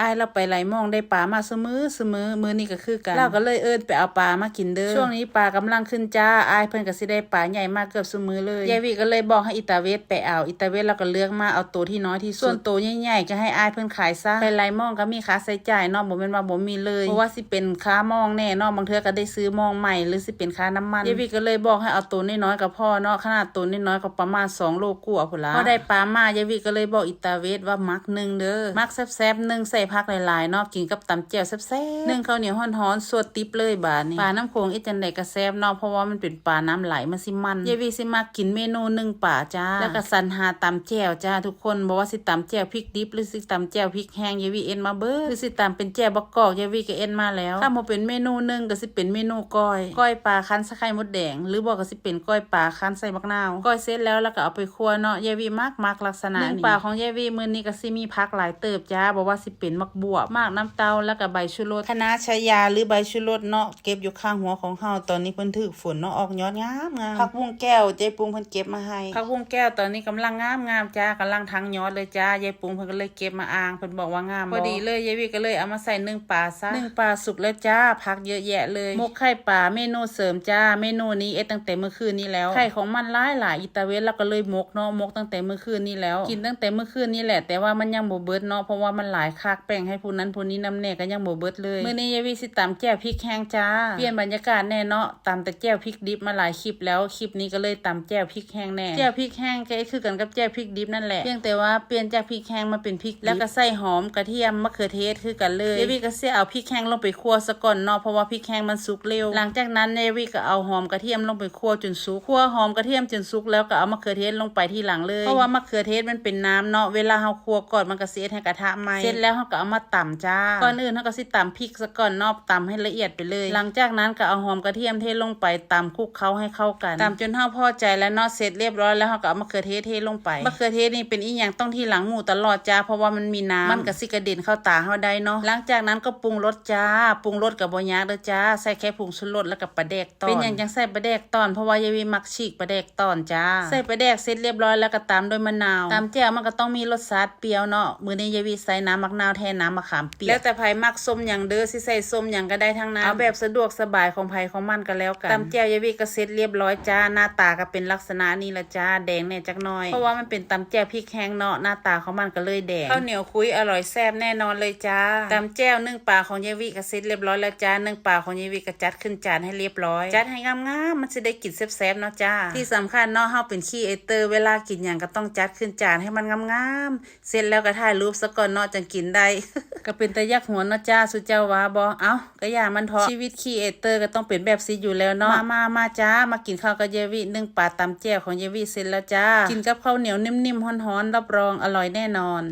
อายเราไปไหลมองได้ปลามาเสมอเสมอมือนี่ก็คือกันเราก็เลยเอิ้นไปเอาปลามากินเด้อช่วงนี้ปลากำลังขึ้นจ้าอายเพิ่นก็สิได้ปลาใหญ่มากเกือบเสมอเลยยายวิก็เลยบอกให้อิตาเวสไปเอาอิตาเวสเราก็เลือกมาเอาตัวที่น้อยที่สุดส่วนตัวใหญ่ๆก็ให้อายเพิ่นขายซะไปไหลมองก็มีค่าใช้จ่ายเนาะบ่แม่นว่าบ่มีเลยเพราะว่าสิเป็นค่ามองแน่เนาะบางเทื่อก็ได้ซื้อมองใหม่หรือสิเป็นค่าน้ำมันยายวิก็เลยบอกให้เอาตัวน้อยๆกับพ่อเนาะขนาดตัวน้อยๆก็ประมาณสองโลกว่าพุ่นละพอได้ปลามายายวิก็เลยบอกอิตาเวสว่ามักหนึ่งเด้อมักแซ่บๆหนึ่งใส่ผักหลายๆเนาะกินกับตำแจ่วแซ่บๆหนึ่งข้าวเหนียวฮ้อนๆสวดติ๊บเลยบาดนี้ปลาน้ำโขงอีจันไดก็แซ่บเนาะเพราะว่ามันเป็นปลาน้ำไหลมันสิมันยายวิสิมากินเมนูหนึ่งป่าจ้าแล้วก็สรรหาตำแจ่วจ้าทุกคนบอกว่าสิตำแจ่วพริกดิบหรือสิตำแจ่วพริกแห้งยายวิเอ็นมาเบิดหรือสิตำเป็นแจ่วบะกอกยายวิก็เอ็นมาแล้วถ้าบ่เป็นเมนูหนึ่งก็สิเป็นเมนูก้อยก้อยปลาคั้นใส่ไข่มดแดง หรือบอกก็สิเป็นก้อยปลาคั้นใส่บักนาวก้อยเสร็จแล้วแล้วก็เอาไปคั่วเนาะยายวิมักมักลักษณะนี้ปลาของยายวิมื้อนี้ก็สิมีผักหลายเติบจ้าบอกว่าสิเป็นมักบวบมากน้ำเต้าแล้วก็ใบชูรสคณะชายาหรือใบชูรสเนาะเก็บอยู่ข้างหัวของเฮาตอนนี้เพิ่นถึกฝนเนาะออกยอดงามงามผักบุ้งแก้วเจ๊ปุงเพิ่นเก็บมาให้ผักบุ้งแก้วตอนนี้กำลังงามงามจ้ากำลังทั้งยอดเลยจ้ายายปุงเพิ่นก็เลยเก็บมาอ่างเพิ่นบอกว่างามพอดีเลยยายวิก็เลยเอามาใส่นึ่งปลาซะนึ่งปลาสุกแล้วจ้าผักเยอะแยะเลยมกไข่ปลาเมนูเสริมจ้าเมนูนี้เอ็ดตั้งแต่เมื่อคืนนี้แล้วไข่ของมันหลายหลายอิตาเวนแล้วก็เลยมกเนาะมกตั้งแต่เมื่อคืนนี้แล้ว กินตั้งแต่เมื่อคืนนี้แหละ แต่ว่ามันยังบ่เบิดเนาะเพราะว่ามันหลายคักแป้งให้ผู้นั้นผู้นี้นำแน่ก็ยังบ่เบิดเลยมื้อนี้ยายวิสิตำแจ่วพริกแห้งจ้าเปลี่ยนบรรยากาศแน่เนาะตำแต่แจ่วพริกดิบมาหลายคลิปแล้วคลิปนี้ก็เลยตำแจ่วพริกแห้งแน่แจ่วพริกแห้งก็คือกันกับแจ่วพริกดิบนั่นแหละเพียงแต่ว่าเปลี่ยนจากพริกแห้งมาเป็นพริกดิบแล้วก็ใส่หอมกระเทียมมะเขือเทศคือกันเลยยายวิก็เสียเอาพริกแห้งลงไปคั่วซะก่อนเนาะเพราะว่าพริกแห้งมันสุกเร็ว หลังจากนั้นยายวิก็เอาหอมกระเทียมลงไปคั่วจนสุกคั่วหอมกระเทียมจนสุกแล้วก็เอามะเขือเทศลงไปที่หลังเลยเพราะว่ามะเขือเทศมันเป็นน้ำเนาะเวลาเฮาคั่วก่อนมันก็สิเฮ็ดให้กระทะไหม้เสร็จแล้วเฮาก็เอามาตำจ้า ก่อนอื่นเฮาก็สิตำพริกซะก่อนเนาะตำให้ละเอียดไปเลย หลังจากนั้นก็เอาหอมกระเทียมเทลงไปตำคลุกเคล้าให้เข้ากันตำจนเฮาพอใจแล้วเนาะเสร็จเรียบร้อยแล้วเฮาก็เอามะเขือเทศเทลงไปมะเขือเทศนี่เป็นอีหยังต้องที่หลังหมูตลอดจ้าเพราะว่ามันมีน้ำมันก็สิกระเด็นเข้าตาเฮาได้เนาะหลังจากนั้นก็ปรุงรสจ้าปรุงรสกับบ่ยากเด้อจ้าใส่แค่ผงชูรสแล้วก็ปลาแดกตอนเป็นหยังจังใส่ปลาแดกตอนเพราะว่ายายวีมักฉีกปลาแดกตอนจ้าใส่ปลาแดกเสร็จเรียบร้อยแล้วก็ตามด้วยมะนาวตามแจ่วมันก็ต้องมีรสชาติเปรี้ยวเนาะมื้อนี้ยายวีใส่น้ำมะนาวแทนน้ำมะขามเปียกแล้วแต่ไผมักส้มหยังเด้อสิใส่ส้มหยังก็ได้ทั้งนั้นเอาแบบสะดวกสบายของไผของมันก็แล้วกันตามแจ่วยายวีก็เสร็จเรียบร้อยจ้าหน้าตาก็เป็นลักษณะนี้ละจ้าแดงแน่จักหน่อยเพราะว่ามันเป็นตำแจ่วพริกแห้งเนาะหน้าตาของมันก็เลยแดงข้าวเหนียวคุยอร่อยแซ่บแน่นอนเลยจ้าตำแจ่วนึ่งปลาของยายวีก็เสร็จเรียบร้อยแล้วจ้านึ่งปลาของยายวีก็จัดขึ้นจานให้เรียบร้อย จัดให้งามๆมันจะได้กลิ่นแซ่บๆเนาะจ้าที่สำคัญเนาะเฮาเป็นขี้เอเตอร์เวลากินหยังก็ต้องจัดขึ้นจานให้มันงามๆเสร็จแล้วก็ถ่ายรูปซะก่อนเนาะจังกินได้ก็เป็นตะยักหัวเนาะจ้าสุเจ้าว่าบ่เอ้าก็อย่ามันเถอะชีวิตขี้เอเตอร์ก็ต้องเป็นแบบซีอยู่แล้วเนาะมามามาจ้ามากินข้าวกับเยายวินึ่งปลาตำแจ่วของเยายวิเสร็จแล้วจ้ากินกับข้าวเหนียวนิ่มๆฮ้อนๆรับรองอร่อยแน่นอน